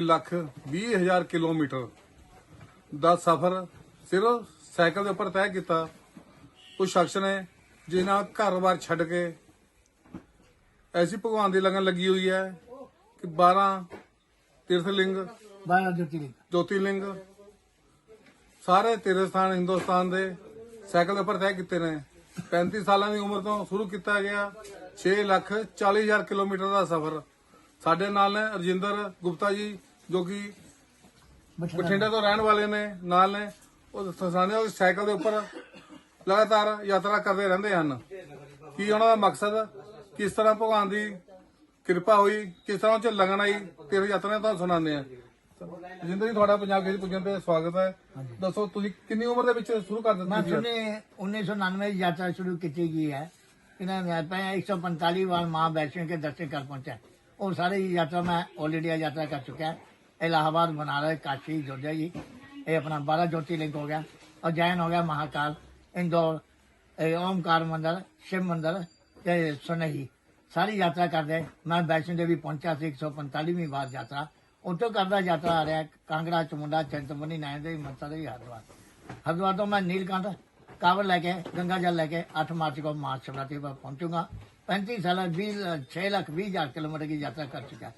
ਲੱਖ 20 ਹਜ਼ਾਰ ਕਿਲੋਮੀਟਰ ਦਾ ਸਫ਼ਰ ਸਿਰਫ ਸਾਈਕਲ ਦੇ ਉੱਪਰ ਤੈਅ ਕੀਤਾ। ਉਸ ਸ਼ਖਸ ਨੇ ਜਿਨ੍ਹਾਂ ਘਰ-ਬਾਰ ਛੱਡ ਕੇ ਐਸੀ ਭਗਵਾਨ ਦੀ ਲਗਨ ਲੱਗੀ ਹੋਈ ਹੈ ਕਿ 12 ਤੀਰਥਲਿੰਗ ਬਾਰਾਂ ਜੋਤੀ ਜੋਤੀਲਿੰਗ ਸਾਰੇ ਤੀਰਥ ਸਥਾਨ ਹਿੰਦੁਸਤਾਨ ਦੇ ਸਾਈਕਲ ਦੇ ਉੱਪਰ ਤੈਅ ਕੀਤੇ ਨੇ। 35 ਸਾਲਾਂ ਦੀ ਉਮਰ ਤੋਂ ਸ਼ੁਰੂ ਕੀਤਾ ਗਿਆ। 6 ਲੱਖ 40 ਹਜ਼ਾਰ ਕਿਲੋਮੀਟਰ ਦਾ ਸਫ਼ਰ ਸਾਡੇ ਨਾਲ ਨੇ ਰਜਿੰਦਰ ਗੁਪਤਾ ਜੀ ਜੋ ਕਿ ਬਠਿੰਡਾ ਤੋਂ ਰਹਿਣ ਵਾਲੇ ਨੇ ਨਾਲ ਨੇ। ਉਹ ਸਸਾਨੇ ਸਾਈਕਲ ਦੇ ਉੱਪਰ ਲਗਾਤਾਰ ਯਾਤਰਾ ਕਰਦੇ ਰਹਿੰਦੇ ਹਨ। ਕੀ ਉਹਨਾਂ ਦਾ ਮਕਸਦ? ਕਿਸ ਤਰ੍ਹਾਂ ਭਗਵਾਨ ਦੀ ਕਿਰਪਾ ਹੋਈ? ਕਿਸ ਤਰ੍ਹਾਂ ਚ ਲਗਨ ਆਈ? ਤੇਰੀ ਯਾਤਰਾ ਤੁਹਾਨੂੰ ਸੁਣਾਉਂਦੇ ਆ ਜਿੰਦਰ ਜੀ ਤੁਹਾਡਾ ਪੰਜਾਬ ਕੇ ਪੁੱਜਣ ਤੇ ਸਵਾਗਤ ਹੈ। ਦੱਸੋ ਤੁਸੀਂ ਕਿੰਨੀ ਉਮਰ ਦੇ ਵਿੱਚ ਸ਼ੁਰੂ ਕਰ ਦਿੱਤਾ ਮੈਂ ਸੁਣੇ 1999 ਯਾਤਰਾ ਸ਼ੁਰੂ ਕੀਤੀ ਗਈ ਹੈ। ਇਹਨਾਂ ਨੇ ਪਹਿਲਾਂ 145 ਵਾਰ ਮਾਂ ਵੈਸ਼ਨੋ ਕੇ ਦਰਸ਼ਨ ਕਰ ਪਹੁੰਚਿਆ। वो सारी यात्रा मैं ਯਾਤਰਾ ਕਰ ਚੁੱਕਿਆ कर चुका है इलाहाबाद बनारस काशी जोधा जी ये अपना बारह ज्योतिर्लिंग हो गया और जैन हो गया महाकाल इंदौर ओमकार मंदिर शिव मंदिर ਤੇ ਸੁਨੇਹੀ। ਸਾਰੀ ਯਾਤਰਾ ਕਰਦੇ ਮੈਂ ਵੈਸ਼ਨੋ ਦੇਵੀ ਪਹੁੰਚਿਆ ਸੀ 145ਵੀਂ ਵਾਰ ਯਾਤਰਾ। ਉੱਥੋਂ ਕਰਦਾ ਯਾਤਰਾ ਆ ਰਿਹਾ, ਕਾਂਗੜਾ, ਚਮੁੰਡਾ, ਚੰਤਮਨੀ ਨਾਇਣ ਦੇ ਮੱਤਾ ਦੇ ਹਰਦਵਾਰ ਹਰਦਵਾਰ ਤੋਂ ਮੈਂ ਨੀਲਕੰਠ, ਕਾਵੜ ਲੈ ਕੇ, ਗੰਗਾ ਜਲ ਲੈ ਕੇ 8 ਮਾਰਚ ਨੂੰ ਮਾਰਚ ਸ਼ਿਵਰਾਤਰੀ ਪਰ ਪਹੁੰਚੂਗਾ। ਪੈਂਤੀ ਸਾਲਾਂ 20 6 ਲੱਖ 20 ਹਜ਼ਾਰ ਕਿਲੋਮੀਟਰ ਦੀ ਯਾਤਰਾ ਕਰ ਚੁੱਕਾ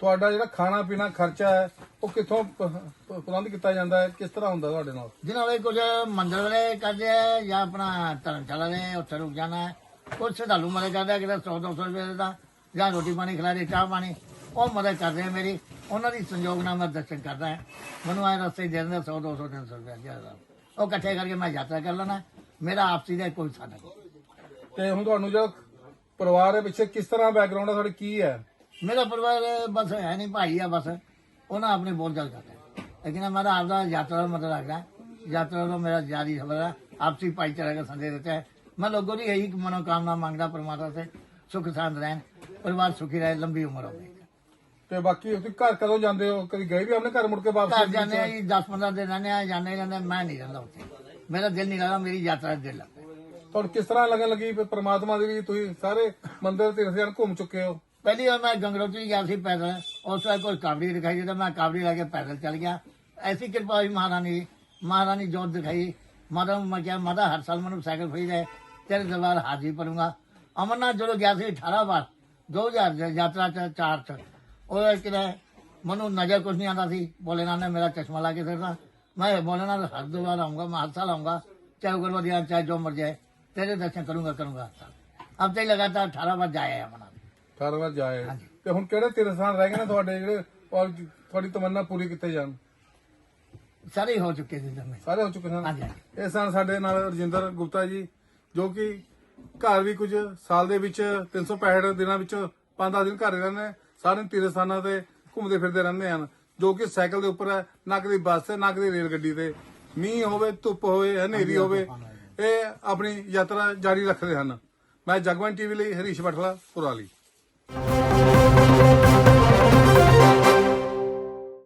ਤੁਹਾਡਾ ਜਿਹੜਾ ਖਾਣਾ ਪੀਣਾ ਖਰਚਾ ਹੈ ਉਹ ਕਿੱਥੋਂ ਪ੍ਰਬੰਧ ਕੀਤਾ ਜਾਂਦਾ ਹੈ? ਕਿਸ ਤਰ੍ਹਾਂ ਹੁੰਦਾ ਤੁਹਾਡੇ ਨਾਲ? ਜਿਹਨਾਂ ਵਾਲੇ ਕੁਝ ਮੰਦਰ ਵਾਲੇ ਕਰਦੇ ਆ ਜਾਂ ਆਪਣਾ ਧਰਮਸ਼ਾਲਾ ਨੇ ਉੱਥੇ ਰੁਕ ਜਾਣਾ ਕੁਝ ਸਦਾਲੂ ਮਦਦ ਕਰਦਾ ਕਿਤੇ 100 200 ਰੁਪਏ ਦਾ ਜਾਂ ਰੋਟੀ ਪਾਣੀ ਖਿਲਾ ਦੇ ਚਾਹ ਪਾਣੀ ਉਹ ਮਦਦ ਕਰਦੇ ਆ ਮੇਰੀ। ਉਹਨਾਂ ਦੀ ਸੰਯੋਗ ਨਾਲ ਮੈਂ ਦਰਸ਼ਨ ਕਰਦਾ ਹੈ। ਮੈਨੂੰ ਆਏ ਰਸਤੇ ਦੇ ਦਿੰਦੇ 100 200 300 ਰੁਪਏ ਜ਼ਿਆਦਾ ਉਹ ਇਕੱਠੇ ਕਰਕੇ ਮੈਂ ਯਾਤਰਾ ਕਰ ਲੈਣਾ ਮੇਰਾ ਆਪਸੀ ਦਾ ਕੋਈ ਸਾਡਾ ਤੇ ਹੁਣ ਤੁਹਾਨੂੰ ਜਿਹੜਾ ਪਰਿਵਾਰ ਦੇ ਪਿੱਛੇ ਕਿਸ ਤਰ੍ਹਾਂ ਬੈਕਗ੍ਰਾਉਂਡ ਹੈ ਤੁਹਾਡੀ ਕੀ ਹੈ ਮੇਰਾ ਪਰਿਵਾਰ ਬਸ ਹੈ ਨਹੀਂ ਭਾਈ ਆ ਬਸ ਉਹਨਾਂ ਆਪਣੇ ਬਹੁਤ ਗੱਲ ਕਰਦੇ ਹੈ। ਲੇਕਿਨ ਮੇਰਾ ਆਪਦਾ ਯਾਤਰਾ ਦਾ ਮਤਲਬ ਰੱਖਦਾ ਯਾਤਰਾ ਦਾ ਮੇਰਾ ਜਾਰੀ ਸਫਰ है आपसी भाईचारा का संदेश देता है मैं लोगों की यही मनोकामना मांगता परमात्मा से सुख शांत रहन परिवार सुखी रहे लंबी उम्र हो ਤੇ ਬਾਕੀ ਤੁਸੀਂ ਘਰ ਕਦੋਂ ਜਾਂਦੇ ਹੋ ਕਦੀ ਗਏ ਵੀ ਆਪਣੇ ਘਰ ਮੁੜ ਕੇ ਵਾਪਸ ਘਰ ਜਾਂਦੇ ਆ ਜੀ 10 15 ਦਿਨ ਰਹਿੰਦੇ ਆ ਜਾਂਦੇ ਹੀ ਰਹਿੰਦੇ ਮੈਂ ਨਹੀਂ ਰਹਿੰਦਾ ਉੱਥੇ ਮੇਰਾ ਦਿਲ ਨਹੀਂ ਲੱਗਦਾ ਮੇਰੀ ਯਾਤਰਾ ਦਾ ਦਿਲ ਲੱਗਦਾ ਤੁਹਾਨੂੰ ਕਿਸ ਤਰ੍ਹਾਂ ਲੱਗਣ ਲੱਗੀ ਵੀ ਪ੍ਰਮਾਤਮਾ ਦੇ ਵੀ ਤੁਸੀਂ ਸਾਰੇ ਮੰਦਿਰ ਤੇ ਰਸਿਆਣ ਘੁੰਮ ਚੁੱਕੇ ਹੋ? ਪਹਿਲੀ ਵਾਰ ਮੈਂ ਗੰਗਰੋਟੀ ਗਿਆ ਸੀ ਪੈਦਲ। ਉਸ ਵਾਰ ਕੋਈ ਕਾਵੜੀ ਦਿਖਾਈ ਦਿੱਤਾ ਮੈਂ ਕਾਵੜੀ ਲਾ ਕੇ ਪੈਦਲ ਚੱਲ ਗਿਆ। ਐਸੀ ਕਿਰਪਾ ਹੋਈ ਮਹਾਰਾਣੀ ਦੀ। ਮਹਾਰਾਣੀ ਜੋਤ ਦਿਖਾਈ। ਮਾਤਾ ਮੈਂ ਕਿਹਾ, ਮਾਤਾ, ਹਰ ਸਾਲ ਮੈਨੂੰ ਸਾਈਕਲ ਫਰੀ ਦੇ। ਤੇਰੇ ਦਰਬਾਰ ਹਾਜ਼ਰੀ ਭਰੂੰਗਾ। ਅਮਰਨਾਥ ਜਦੋਂ ਗਿਆ ਸੀ 18 ਵਾਰ 2000 ਦੀ ਯਾਤਰਾ ਚ ਚਾਰ ਚ, ਉਹ ਕਿਤੇ ਮੈਨੂੰ ਨਜ਼ਰ ਕੁਛ ਨਹੀਂ ਆਉਂਦਾ ਸੀ। ਬੋਲੇ ਭੋਲੇਨਾਥ ਨੇ ਮੇਰਾ ਚਸ਼ਮਾ ਲਾ ਕੇ ਦਿੱਤਾ ਮੈਂ ਭੋਲੇਨਾਥ, ਹਰ ਦੋ ਵਾਰ ਆਉਂਗਾ, ਮੈਂ ਹਰ ਸਾਲ ਆਉਂਗਾ। ਚਾਹੇ ਗੁਰਵਦੀਆ ਚਾਹੇ ਜੋ ਮਰਜ਼ੀ ਹੈ तेरे दर्शन करूंगा करूंगा हर साल अब तक लगातार अठारह बार जाया है अमरनाथ 18 ਵਾਰ ਜਾਏ ਤੇ ਹੁਣ ਕਿਹੜੇ ਤੀਰਥ ਸਥਾਨ ਰਹਿ ਗਏ ਨੇ ਤੁਹਾਡੇ ਜਿਹੜੇ ਔਰ ਤੁਹਾਡੀ ਤਮੰਨਾ ਪੂਰੀ ਕੀਤੇ ਜਾਣ ਸਾਰੇ ਹੀ ਹੋ ਚੁੱਕੇ ਸੀ ਜਮੇ ਸਾਰੇ ਹੋ ਚੁੱਕੇ ਹਨ ਹਾਂਜੀ ਹਾਂਜੀ ਇਹ ਸਨ ਸਾਡੇ ਨਾਲ ਰਜਿੰਦਰ ਗੁਪਤਾ ਜੀ ਜੋ ਕਿ ਘਰ ਵੀ ਕੁਝ ਸਾਲ ਦੇ ਵਿੱਚ 365 ਦਿਨਾਂ ਵਿੱਚ 5-10 ਦਿਨ ਘਰ ਰਹਿੰਦੇ ਨੇ ਸਾਰੇ ਤੀਰਥ ਸਥਾਨਾਂ ਤੇ ਘੁੰਮਦੇ ਫਿਰਦੇ ਰਹਿੰਦੇ ਹਨ ਜੋ ਕਿ ਸਾਈਕਲ ਦੇ ਉੱਪਰ ਹੈ ਨਾ ਕਦੀ ਬੱਸ ਤੇ ਨਾ ਕਦੀ ਰੇਲ ਗੱਡੀ ਤੇ ਮੀਂਹ ਹੋਵੇ ਧੁੱਪ ਹੋਵੇ ਹਨੇਰੀ ਹੋਵੇ ਇਹ ਆਪਣੀ ਯਾਤਰਾ ਜਾਰੀ ਰੱਖਦੇ ਹਨ। ਮੈਂ ਜਗਵੰਤ ਟੀਵੀ ਲਈ ਹਰੀਸ਼ ਬਠਲਾ ਪੁਰਾਲੀ